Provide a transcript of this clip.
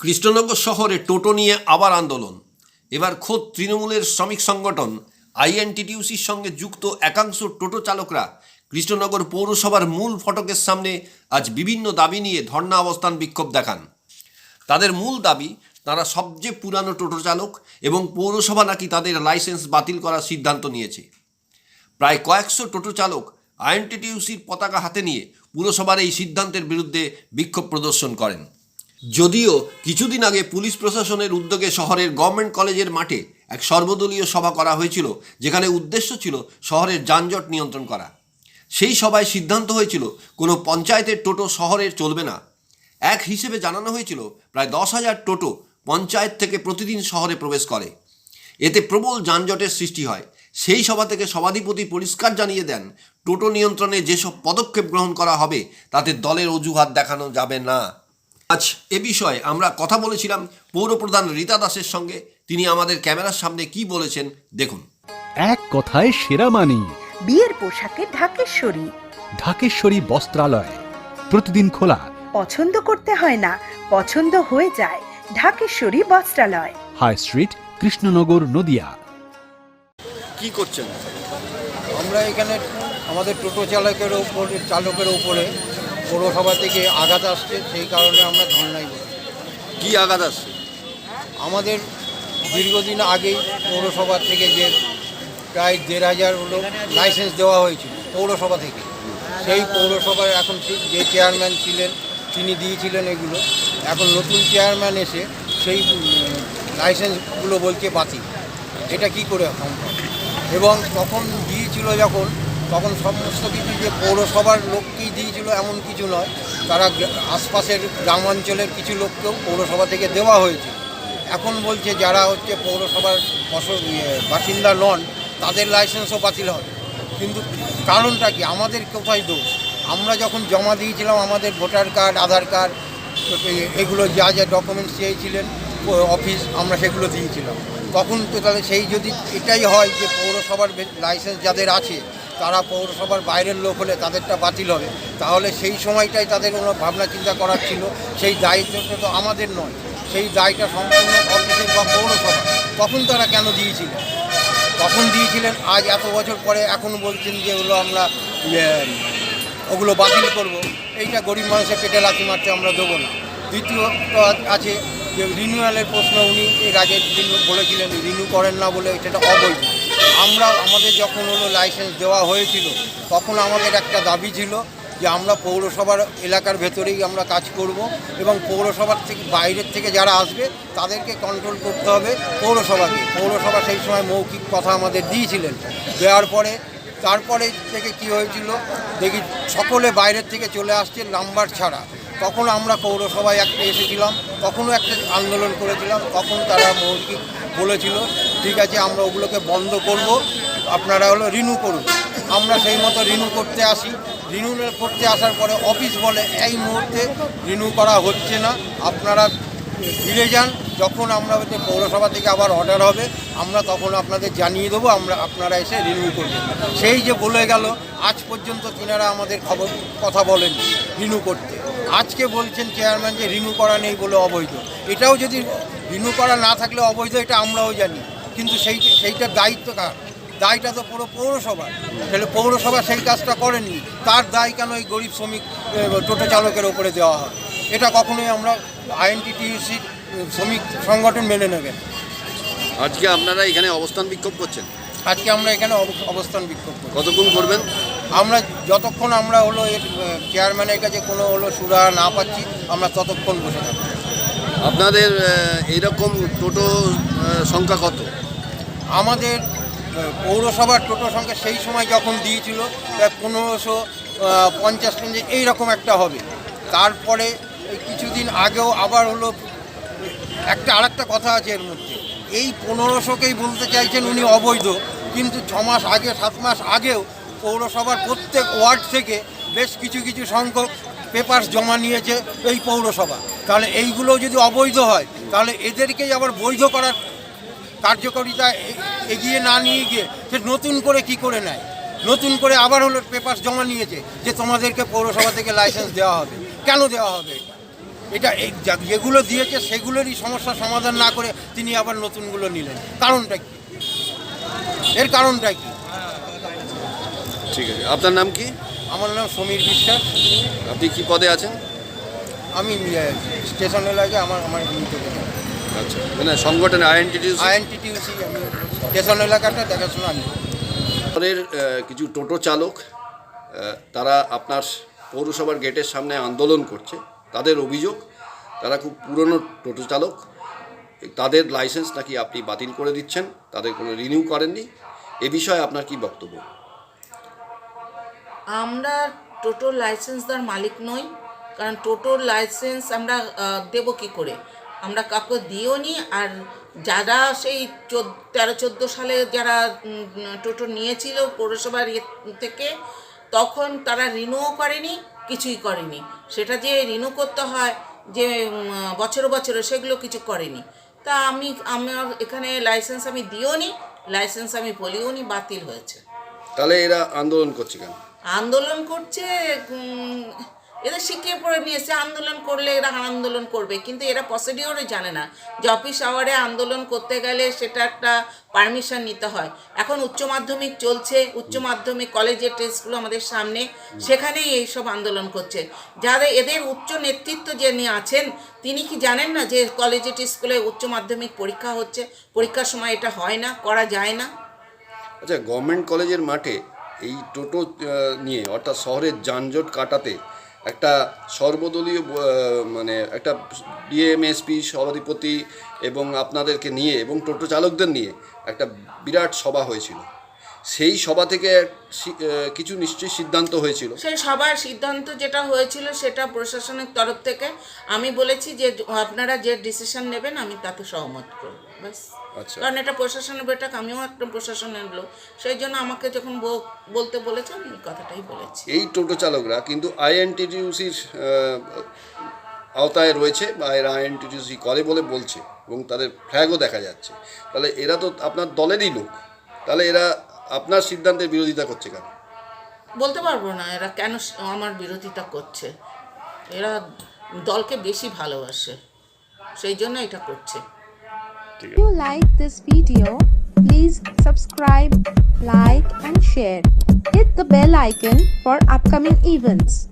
কৃষ্ণনগর শহরে টোটো নিয়ে আবার আন্দোলন। এবার খোদ তৃণমূলের শ্রমিক সংগঠন, আইএনটিটিউসির সঙ্গে যুক্ত একাংশ টোটো চালকরা কৃষ্ণনগর পৌরসভার মূল ফটকের সামনে আজ বিভিন্ন দাবি নিয়ে ধর্ণা অবস্থান বিক্ষোভ দেখান। তাদের মূল দাবি, তারা সবচেয়ে পুরানো টোটো চালক এবং পৌরসভা নাকি তাদের লাইসেন্স বাতিল করার সিদ্ধান্ত নিয়েছে। প্রায় কয়েকশো টোটো চালক আইএনটিটিউসির পতাকা হাতে নিয়ে পুরসভার এই সিদ্ধান্তের বিরুদ্ধে বিক্ষোভ প্রদর্শন করেন। যদিও কিছুদিন আগে পুলিশ প্রশাসনের উদ্যোগে শহরের গভর্নমেন্ট কলেজের মাঠে এক সর্বদলীয় সভা করা হয়েছিল, যেখানে উদ্দেশ্য ছিল শহরের যানজট নিয়ন্ত্রণ করা। সেই সভায় সিদ্ধান্ত হয়েছিল, কোনো পঞ্চায়েতের টোটো শহরে চলবে না। এক হিসেবে জানানো হয়েছিল, প্রায় দশ হাজার টোটো পঞ্চায়েত থেকে প্রতিদিন শহরে প্রবেশ করে। এতে প্রবল যানজটের সৃষ্টি হয়। সেই সভা থেকে সভাধিপতি পরিষ্কার জানিয়ে দেন, টোটো নিয়ন্ত্রণে যেসব পদক্ষেপ গ্রহণ করা হবে, তাতে দলের অজুহাত দেখানো যাবে না। আজ এ বিষয়ে আমরা কথা বলেছিলাম পৌরপ্রধান রীতা দাসের সঙ্গে। তিনি আমাদের ক্যামেরার সামনে কি বলেছেন দেখুন। এক কথায় সেরা মানি। বিয়ের পোশাকে ঢাকেশ্বরী। ঢাকেশ্বরী বস্ত্রালয়। প্রতিদিন খোলা। পছন্দ করতে হয় না পছন্দ হয়ে যায়। ঢাকেশ্বরী বস্ত্রালয়। High street Krishnanagar Nadia. কি করছেন? আমরা এখানে আমাদের টোটো চালকের উপরে চালকের উপরে পৌরসভা থেকে আঘাত আসছে সেই কারণে আমরা ধর্নাই বসি। কি আঘাত আসছে? আমাদের দীর্ঘদিন আগেই পৌরসভা থেকে যে প্রায় দেড় হাজার হলো লাইসেন্স দেওয়া হয়েছিল পৌরসভা থেকে। সেই পৌরসভার এখন ঠিক যে চেয়ারম্যান ছিলেন তিনি দিয়েছিলেন এগুলো। এখন নতুন চেয়ারম্যান এসে সেই লাইসেন্সগুলো বলছে বাতিল। এটা কি করে সম্ভব? এবং তখন দিয়েছিল যখন তখন সমস্ত কিছু যে পৌরসভার লোককেই এমন কিছু নয়। তারা আশপাশের গ্রামাঞ্চলের কিছু লোককেও পৌরসভা থেকে দেওয়া হয়েছে। এখন বলছে যারা হচ্ছে পৌরসভার বস- ইয়ে, বাসিন্দা নন তাদের লাইসেন্সও বাতিল হবে। কিন্তু কারণটা কি? আমাদের কোথায় দোষ? আমরা যখন জমা দিয়েছিলাম আমাদের ভোটার কার্ড আধার কার্ড এগুলো যা যা ডকুমেন্টস চেয়েছিলেন অফিস আমরা সেগুলো দিয়েছিলাম। তখন তো তাহলে সেই যদি এটাই হয় যে পৌরসভার লাইসেন্স যাদের আছে তারা পৌরসভার বাইরের লোক হলে তাদেরটা বাতিল হবে। তাহলে সেই সময়টাই তাদের কোনো ভাবনা চিন্তা করার ছিল। সেই দায়িত্বটা তো আমাদের নয়। সেই দায়টা সম্পূর্ণ অফিসের বা পৌরসভা তখন তারা কেন দিয়েছিলেন তখন দিয়েছিলেন আজ এত বছর পরে এখন বলছেন যে ওগুলো আমরা ইয়ে, ওগুলো বাতিল করব। এইটা গরিব মানুষের পেটে লাথি মারতে আমরা দেবো না। দ্বিতীয়ত আছে যে রিনিউয়ালের প্রশ্ন উনি এর আগে দিন বলেছিলেন রিনিউ করেন না বলে সেটা অবৈধ। আমরা, আমাদের যখন হলো লাইসেন্স দেওয়া হয়েছিল, তখন আমাদের একটা দাবি ছিল যে আমরা পৌরসভার এলাকার ভেতরেই আমরা কাজ করব এবং পৌরসভার থেকে, বাইরের থেকে যারা আসবে, তাদেরকে কন্ট্রোল করতে হবে পৌরসভাকে। পৌরসভা সেই সময় মৌখিক কথা আমাদের দিয়েছিলেন। দেওয়ার পরে, তারপরে থেকে কি হয়েছিল, দেখি সকলে বাইরের থেকে চলে আসছে নাম্বার ছাড়া। তখন আমরা পৌরসভায় একটা এসেছিলাম, তখনও একটা আন্দোলন করেছিলাম, তখন তারা মৌখিক বলেছিল, ঠিক আছে, আমরা ওগুলোকে বন্ধ করব। আপনারা হলো রিনিউ করুন। আমরা সেই মতো রিনিউ করতে আসি। রিনিউ করতে আসার পরে অফিস বলে, এই মুহূর্তে রিনিউ করা হচ্ছে না। আপনারা ফিরে যান। যখন আমরা হচ্ছে পৌরসভা থেকে আবার অর্ডার হবে, আমরা তখন আপনাদের জানিয়ে দেবো, আমরা, আপনারা এসে রিনিউ করবেন। সেই যে বলে গেল, আজ পর্যন্ত তিনারা আমাদের খবর, কথা বলেন রিনিউ করতে। আজকে বলছেন চেয়ারম্যান যে রিনিউ করা নেই বলে অবৈধ। এটাও যদি রিনিউ করা না থাকলে অবৈধ এটা আমরাও জানি। কিন্তু সেই সেইটার দায়িত্ব কার? দায়টা তো পুরো পৌরসভার। তাহলে পৌরসভা সেই কাজটা করেনি। তার দায় কেন এই গরিব শ্রমিক টোটো চালকের ওপরে দেওয়া হয়? এটা কখনোই আমরা আইএনটিটিউসি শ্রমিক সংগঠন মেনে নেবেন আজকে আপনারা এখানে অবস্থান বিক্ষোভ করছেন? আজকে আমরা এখানে অব- অবস্থান বিক্ষোভ করি কতক্ষণ করবেন? আমরা যতক্ষণ আমরা হলো এর চেয়ারম্যানের কাছে কোনো হলো সুরা না পাচ্ছি আমরা ততক্ষণ বসে থাকব। আপনাদের এইরকম টোটো সংখ্যা কত? আমাদের পৌরসভার টোটো সংখ্যা সেই সময় যখন দিয়েছিল প্রায় পনেরোশো পঞ্চাশ পঞ্চাশ এইরকম একটা হবে। তারপরে কিছুদিন আগেও আবার হলো, একটা আরেকটা কথা আছে এর মধ্যে। এই পনেরোশোকেই বলতে চাইছেন উনি অবৈধ, কিন্তু ছ মাস আগে, সাত মাস আগেও পৌরসভার প্রত্যেক ওয়ার্ড থেকে বেশ কিছু কিছু সংখ্যক পেপার জমা নিয়েছে এই পৌরসভা। তাহলে এইগুলো যদি অবৈধ হয় তাহলে এদেরকেই আবার বৈধ করার কার্যকারিতা এগিয়ে না নিয়ে গিয়ে সে নতুন করে কি করে নেয়? নতুন করে আবার হলো পেপার জমা নিয়েছে যে তোমাদেরকে পৌরসভা থেকে লাইসেন্স দেওয়া হবে। কেন দেওয়া হবে? এটা? যেগুলো দিয়েছে সেগুলোরই সমস্যার সমাধান না করে তিনি আবার নতুনগুলো নিলেন। কারণটা কি? এর কারণটা কি? ঠিক আছে। আপনার নাম কি? আমার নাম সমীর বিশ্বাস। আপনি কি পদে আছেন? আমি স্টেশন এলাকায় আমার আমার আচ্ছা মানে সংগঠনে আইএনটিটিউসি আইএনটিটিউসি আমি স্টেশন এলাকাটা দেখাশোনা আমি। কিছু টোটো চালক তারা আপনার পৌরসভার গেটের সামনে আন্দোলন করছে তাদের অভিযোগ তারা খুব পুরনো টোটো চালক তাদের লাইসেন্স নাকি আপনি বাতিল করে দিচ্ছেন তাদের কোনো রিনিউ করেননি এ বিষয়ে আপনার কি বক্তব্য? আমরা টোটোর লাইসেন্সদার মালিক নই কারণ টোটোর লাইসেন্স আমরা দেবো কী করে? আমরা কাউকে দিও নি আর যারা সেই চোদ্দ তেরো চোদ্দ সালে যারা টোটো নিয়েছিল পৌরসভার ইয়ে থেকে তখন তারা রিনিউ করেনি কিছুই করেনি। সেটা যে রিনিউ করতে হয় যে বছর বছরে সেগুলো কিছু করেনি। তা আমি আমার এখানে লাইসেন্স আমি দিও নি লাইসেন্স আমি বলিও নি বাতিল হয়েছে। তাহলে এরা আন্দোলন করছে কেন? আন্দোলন করছে এদের শিখিয়ে পড়ে নিয়েছে, আন্দোলন করলে এরা আন্দোলন করবে। কিন্তু এরা প্রসিডিওরে জানে না। যে অফিস আওয়ারে আন্দোলন করতে গেলে সেটা একটা পারমিশন নিতে হয়। এখন উচ্চ মাধ্যমিক চলছে, উচ্চ মাধ্যমিক কলেজের টেস্টগুলো আমাদের সামনে। সেখানেই এইসব আন্দোলন করছে। যাদের এদের উচ্চ নেতৃত্ব যিনি আছেন, তিনি কি জানেন না যে কলেজের স্কুলে উচ্চ মাধ্যমিক পরীক্ষা হচ্ছে? পরীক্ষার সময় এটা হয় না, করা যায় না? আচ্ছা গভর্নমেন্ট কলেজের মাঠে এই টোটো নিয়ে অর্থাৎ শহরের যানজট কাটাতে একটা সর্বদলীয় মানে একটা ডিএমএসপি সভাধিপতি এবং আপনাদেরকে নিয়ে এবং টোটো চালকদের নিয়ে একটা বিরাট সভা হয়েছিল। সেই সভা থেকে কিছু নিশ্চয়ই সিদ্ধান্ত হয়েছিল। সেই সবার সিদ্ধান্ত যেটা হয়েছিল সেটা প্রশাসনের তরফ থেকে আমি বলেছি যে আপনারা যে ডিসিশন নেবেন, আমি তাতে সহমত করব। ব্যাস। আচ্ছা। কারণ এটা প্রশাসনের বেটাক আমিও একটা প্রশাসনের লোক। সেই জন্য আমাকে যখন বলতে বলেছে আমি কথাটাই বলেছি। এই টোটো চালকরা কিন্তু আইএনটিটিউসির আওতায় রয়েছে বা এরা আইএনটিটিউসি করে বলে বলছে এবং তাদের ফ্ল্যাগও দেখা যাচ্ছে। তাহলে এরা তো আপনার দলেরই লোক। তাহলে এরা আপনার সিদ্ধান্তের বিরোধিতা করছে কেন? বলতে পারব না এরা কেন আমার বিরোধিতা করছে? এরা দলকে বেশি ভালোবাসে। সেই জন্য এটা করছে। If you like this video, please subscribe, like and share. Hit the bell icon for upcoming events.